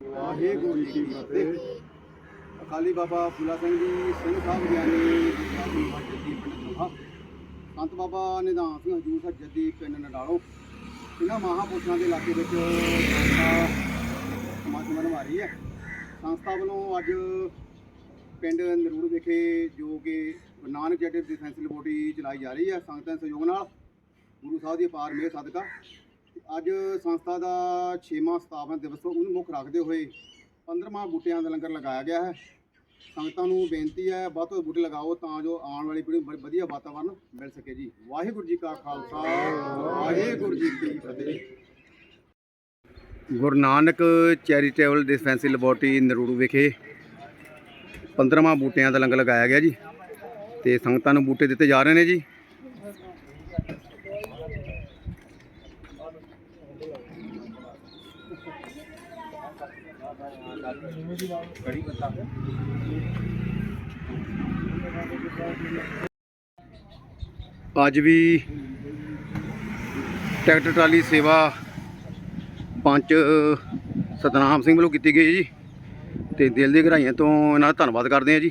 ਵਾਹਿਗੁਰੂ ਜੀ ਕੀ ਫਤਿਹ। ਅਕਾਲੀ ਬਾਬਾ ਫੂਲਾ ਸਿੰਘ ਜੀ, ਸਿੰਘ ਸਾਹਿਬ ਗਿਆਨੀ ਜੱਦੀ ਪਿੰਡ ਨੋਹਾ ਸੰਤ ਬਾਬਾ ਨਿਧਾਨ ਸਿੰਘ ਹਜੂਰ ਸਾਹਿਬ ਜੱਦੀ ਪਿੰਡ ਨਡਾਲੋ। ਇਹਨਾਂ ਮਹਾਂਪੁਰਸ਼ਾਂ ਦੇ ਇਲਾਕੇ ਵਿੱਚ ਸਮਾਜ ਮਨਵਾ ਰਹੀ ਹੈ। ਸੰਸਥਾ ਵੱਲੋਂ ਅੱਜ ਪਿੰਡ ਨਰੂੜ ਵਿਖੇ ਜੋ ਕਿ Guru Nanak charitable defence laboratory ਚਲਾਈ ਜਾ ਰਹੀ ਹੈ, ਸੰਗਤਾਂ ਦੇ ਸਹਿਯੋਗ ਨਾਲ। ਗੁਰੂ ਸਾਹਿਬ ਦੀ ਅਪਾਰ ਮਿਹਰ ਸਦਕਾ। ਅੱਜ ਸੰਸਥਾ ਦਾ 6ਵਾਂ ਸਥਾਪਨਾ ਦਿਵਸ ਉਹਨੂੰ ਮੁੱਖ ਰੱਖਦੇ ਹੋਏ 15ਵਾਂ ਬੂਟਿਆਂ ਦਾ ਲੰਗਰ ਲਗਾਇਆ ਗਿਆ ਹੈ। ਸੰਗਤਾਂ ਨੂੰ ਬੇਨਤੀ ਹੈ, ਵੱਧ ਤੋਂ ਬੂਟੇ ਲਗਾਓ ਤਾਂ ਜੋ ਆਉਣ ਵਾਲੀ ਪੀੜ੍ਹੀ ਨੂੰ ਬੜੀ ਵਧੀਆ ਵਾਤਾਵਰਨ ਮਿਲ ਸਕੇ ਜੀ। ਵਾਹਿਗੁਰੂ ਜੀ ਕਾ ਖਾਲਸਾ, ਵਾਹਿਗੁਰੂ ਜੀ ਕੀ ਫਤਿਹ। Guru Nanak charitable dispensary laboratory Narur ਵਿਖੇ 15ਵਾਂ ਬੂਟਿਆਂ ਦਾ ਲੰਗਰ ਲਗਾਇਆ ਗਿਆ ਜੀ ਤੇ ਸੰਗਤਾਂ ਨੂੰ ਬੂਟੇ ਦਿੱਤੇ ਜਾ ਰਹੇ ਨੇ ਜੀ। ਅੱਜ ਵੀ ਟਰੈਕਟਰ ਟਰਾਲੀ ਸੇਵਾ ਪੰਚ ਸਤਨਾਮ ਸਿੰਘ ਵੱਲੋਂ ਕੀਤੀ ਗਈ ਜੀ ਤੇ ਦਿਲ ਦੀ ਗਹਿਰਾਈਆਂ ਤੋਂ ਇਹਨਾਂ ਦਾ ਧੰਨਵਾਦ ਕਰਦੇ ਹਾਂ ਜੀ।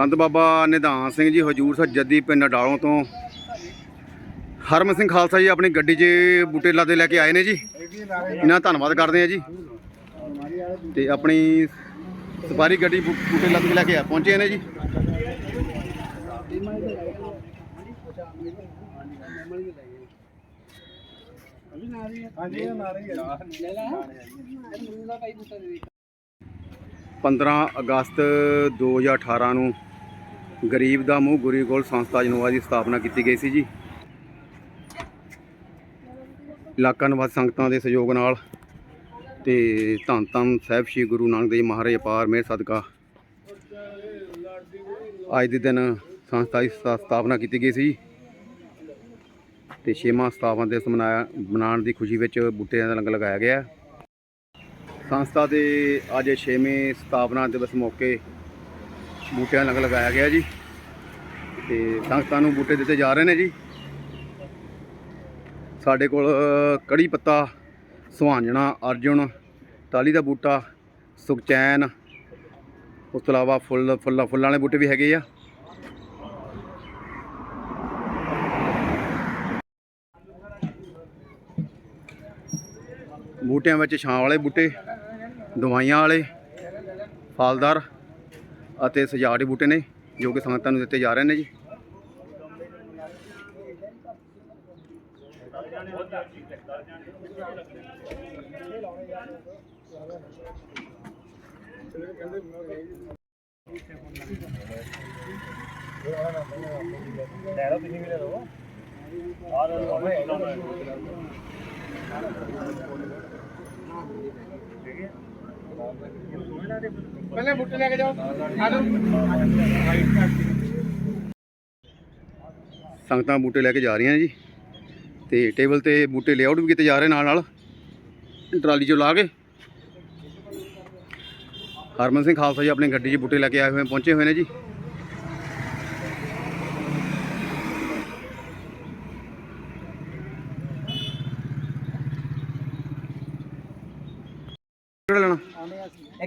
ਸੰਤ ਬਾਬਾ ਨਿਧਾਨ ਸਿੰਘ ਜੀ ਹਜੂਰ ਸਾਹਿਬ ਜੱਦੀ ਪਿੰਡ ਡਾਲੋਂ ਤੋਂ। ਹਰਮਨ ਸਿੰਘ ਖਾਲਸਾ ਜੀ ਆਪਣੀ ਗੱਡੀ 'ਚ ਬੂਟੇ ਲਾਦੇ ਲੈ ਕੇ ਆਏ ਨੇ ਜੀ। ਇਹਨਾਂ ਦਾ ਧੰਨਵਾਦ ਕਰਦੇ ਆ ਜੀ। ਤੇ ਆਪਣੀ ਸਪਾਰੀ ਗੱਡੀ ਬੂ- ਬੂਟੇ ਲਾਦੇ ਲੈ ਕੇ ਆ, ਪਹੁੰਚੇ ਨੇ ਜੀ। ਹਾਂਜੀ ਇਹ ਨਾਰੇ ਹੀ ਆ 15 ਅਗਸਤ 2018 ਨੂੰ ਗਰੀਬ ਦਾ ਮੂੰਹ ਗੁਰੀ ਕੋਲ ਸੰਸਥਾ ਜਨੋਆ ਦੀ ਸਥਾਪਨਾ ਕੀਤੀ ਗਈ ਸੀ ਜੀ। ਇਲਾਕਾ ਨਿਵਾਸੀ ਸੰਗਤਾਂ ਦੇ ਸਹਿਯੋਗ ਨਾਲ ਤੇ ਧੰਨ ਧੰਨ ਸਾਹਿਬ ਸ੍ਰੀ ਗੁਰੂ ਨਾਨਕ ਦੇਵ ਮਹਾਰਾਜ, ਅਪਾਰ ਮਿਹਰ, ਸਦਕਾ। ਅੱਜ ਦੇ ਦਿਨ ਸੰਸਥਾ ਦੀ ਸਥਾ- ਸਥਾਪਨਾ ਕੀਤੀ ਗਈ ਸੀ ਤੇ ਛੇਵਾਂ ਸਥਾਪਨਾ ਦਿਵਸ ਮਨਾਇਆ, ਮਨਾਉਣ ਦੀ ਖੁਸ਼ੀ ਵਿੱਚ ਬੂਟਿਆਂ ਦਾ ਲੰਗਰ ਲਗਾਇਆ ਗਿਆ। ਸੰਸਥਾ ਦੇ ਅੱਜ ਛੇਵੇਂ ਸਥਾਪਨਾ ਦਿਵਸ ਮੌਕੇ ਬੂਟਿਆਂ ਦਾ ਲੰਗਰ ਲਗਾਇਆ ਗਿਆ ਜੀ। ਤੇ ਸੰਗਤਾਂ ਨੂੰ ਬੂਟੇ ਦਿੱਤੇ ਜਾ ਰਹੇ ਨੇ ਜੀ। ਸਾਡੇ ਕੋਲ ਕੜੀ ਪੱਤਾ, ਸੁਹਾਂਜਣਾ, ਅਰਜੁਨ ਟਾਲੀ ਦਾ ਬੂਟਾ, ਸੁਖਚੈਨ, ਉਸ ਤੋਂ ਇਲਾਵਾ ਫੁੱਲ, ਫੁੱਲਾਂ ਫੁੱਲਾਂ ਵਾਲੇ ਬੂਟੇ ਵੀ ਹੈਗੇ ਆ। ਬੂਟਿਆਂ ਵਿੱਚ ਛਾਂ ਵਾਲੇ ਬੂਟੇ, ਦਵਾਈਆਂ ਵਾਲੇ, ਫਲਦਾਰ ਅਤੇ ਸਜਾਵਟੀ ਬੂਟੇ ਨੇ, ਜੋ ਕਿ ਸੰਗਤਾਂ ਨੂੰ ਦਿੱਤੇ ਜਾ ਰਹੇ ਨੇ ਜੀ। ਲੈ ਲਓ ਤੁਸੀਂ ਵੀ ਲੈ ਲਓ ਆ ਲਓ ਪਹਿਲੇ ਬੁੱਟੇ ਲੈ ਕੇ ਜਾਓ। ਸੰਗਤਾਂ ਬੂਟੇ ਲੈ ਕੇ ਜਾ ਰਹੀਆਂ ਨੇ ਜੀ। ਤੇ ਟੇਬਲ ਤੇ ਬੂਟੇ ਲੇਆਊਟ ਵੀ ਕੀਤੇ ਜਾ ਰਹੇ ਨਾਲ ਨਾਲ ਟਰਾਲੀ 'ਚੋਂ ਲਾ ਕੇ। ਹਰਮਨ ਸਿੰਘ ਖਾਲਸਾ ਜੀ ਆਪਣੀ ਗੱਡੀ 'ਚ ਬੂਟੇ ਲੈ ਕੇ ਆਏ ਹੋਏ, ਪਹੁੰਚੇ ਹੋਏ ਨੇ ਜੀ। ਕਿਹੜਾ ਲੈਣਾ?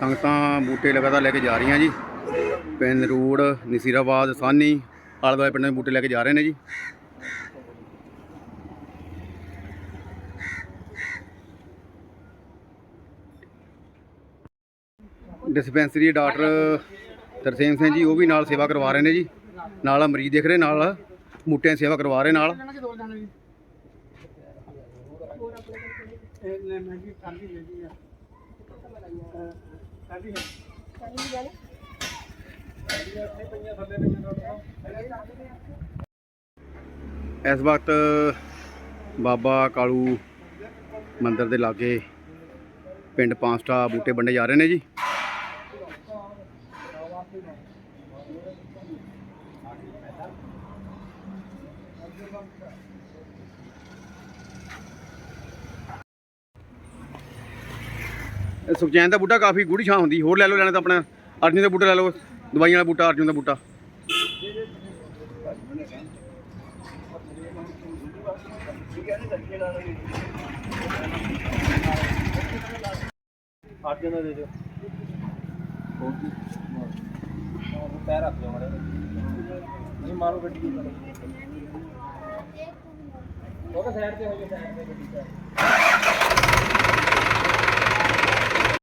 ਸੰਗਤਾਂ ਬੂਟੇ ਲਗਾਤਾਰ ਲੈ ਕੇ ਜਾ ਰਹੀਆਂ ਜੀ। ਪਿੰਡ ਰੋਡ ਨਸੀਰਾਬਾਦ, ਸਾਨੀ ਆਲੇ ਦੁਆਲੇ ਪਿੰਡਾਂ ਦੇ ਬੂਟੇ ਲੈ ਕੇ ਜਾ ਰਹੇ ਨੇ ਜੀ। ਡਿਸਪੈਂਸਰੀ ਡਾਕਟਰ ਤਰਸੇਮ ਸਿੰਘ ਜੀ, ਉਹ ਵੀ ਨਾਲ ਸੇਵਾ ਕਰਵਾ ਰਹੇ ਨੇ ਜੀ। ਨਾਲ ਮਰੀਜ਼ ਦੇਖ ਰਹੇ, ਨਾਲ ਬੂਟਿਆਂ ਦੀ ਸੇਵਾ ਕਰਵਾ ਰਹੇ ਨਾਲ। ਇਹ ਮੈਂ ਜੀ ਖਾਲੀ ਲੈ ਜੀ ਆ। ਇਸ ਵਕਤ ਬਾਬਾ ਕਾਲੂ ਮੰਦਿਰ ਦੇ ਲਾਗੇ ਪਿੰਡ ਪਾਂਸਟਾ ਬੂਟੇ ਵੰਡੇ ਜਾ ਰਹੇ ਨੇ ਜੀ। ਇਹ ਸੁਖਚੈਨ ਦਾ ਬੂਟਾ ਕਾਫੀ ਗੂੜੀ ਛਾਂ ਹੁੰਦੀ, ਹੋਰ ਲੈ ਲਓ, ਲੈਣਾ ਤਾਂ ਆਪਣਾ ਅਰਜੁਨ ਦਾ ਬੂਟਾ ਲੈ ਲਓ, ਦਵਾਈਆਂ ਵਾਲਾ ਬੂਟਾ, ਅਰਜੁਨ ਦਾ ਬੂਟਾ। ਅਰਜਨ ਦਾ ਦੇ ਦਿਓ। ਪੈਰ ਰੱਖ ਲਿਓ ਮਾਰੇ ਨਹੀਂ, ਮਾਰੋ ਗੱਡੀ। ਉਹ ਤਾਂ ਸਾਈਡ ਤੇ ਹੋ ਜਾ ਸਾਈਡ ਤੇ ਗੱਡੀ